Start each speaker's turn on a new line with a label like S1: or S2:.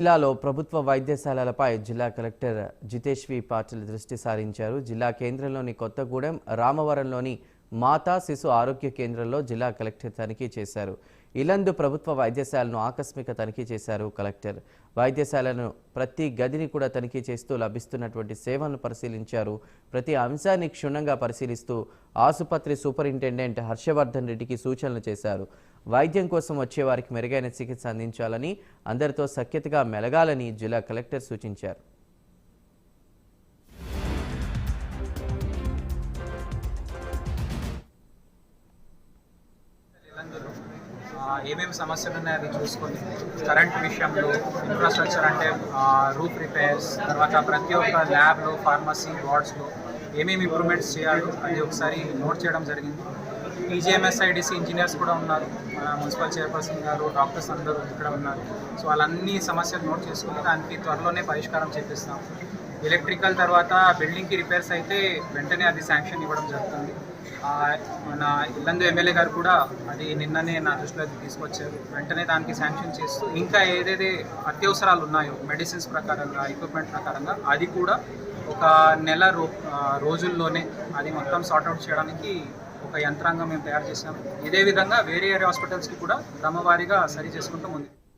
S1: జిల్లాలో ప్రభుత్వ వైద్యశాలలపై జిల్లా కలెక్టర్ జితేష్వి పాటిల్ దృష్టి సారించారు. జిల్లా కేంద్రంలోని కొత్తగూడెం రామవరంలోని మాతా శిశు ఆరోగ్య కేంద్రంలో జిల్లా కలెక్టర్ తనిఖీ చేశారు. ఇలందు ప్రభుత్వ వైద్యశాలను ఆకస్మిక తనిఖీ చేశారు కలెక్టర్. వైద్యశాలను ప్రతి గదిని కూడా తనిఖీ చేస్తూ లభిస్తున్నటువంటి సేవలను పరిశీలించారు. ప్రతి అంశాన్ని క్షుణ్ణంగా పరిశీలిస్తూ ఆసుపత్రి సూపరింటెండెంట్ హర్షవర్ధన్ రెడ్డికి సూచనలు చేశారు. వైద్యం కోసం వచ్చే వారికి మెరుగైన చికిత్స అందించాలని అందరితో సఖ్యతగా మెలగాలని జిల్లా కలెక్టర్ సూచించారు.
S2: ఏమేమి సమస్యలు ఉన్నాయో అది చూసుకొని కరెంట్ విషయంలో ఇన్ఫ్రాస్ట్రక్చర్ అంటే రూఫ్ రిపేర్స్ తర్వాత ప్రతి ఒక్క ల్యాబ్లో ఫార్మసీ వార్డ్స్లో ఏమేమి ఇంప్రూవ్మెంట్స్ చేయాలో అది ఒకసారి నోట్ చేయడం జరిగింది. పీజీఎంఎస్ఐడిసి ఇంజనీర్స్ కూడా ఉన్నారు. మన మున్సిపల్ చైర్పర్సన్ గారు డాక్టర్స్ అందరూ ఇక్కడ ఉన్నారు. సో వాళ్ళన్ని సమస్యలు నోట్ చేసుకుని దానికి త్వరలోనే పరిష్కారం చేపిస్తాం. ఎలక్ట్రికల్ తర్వాత బిల్డింగ్కి రిపేర్స్ అయితే వెంటనే అది శాంక్షన్ ఇవ్వడం జరుగుతుంది. మన ఇల్లందు ఎమ్మెల్యే గారు కూడా అది నిన్ననే నా దృష్టిలోకి తీసుకొచ్చారు. వెంటనే దానికి శాంక్షన్ చేస్తూ ఇంకా ఏదైతే అత్యవసరాలు ఉన్నాయో మెడిసిన్స్ ప్రకారంగా ఎక్విప్మెంట్ ప్రకారంగా అది కూడా ఒక నెల రో రోజుల్లోనే అది మొత్తం సార్ట్అవుట్ చేయడానికి ఒక యంత్రాంగం మేము తయారు చేసాము ఇదే విధంగా వేరే వేరే హాస్పిటల్స్కి కూడా క్రమవారీగా సరి చేసుకుంటూ ఉంది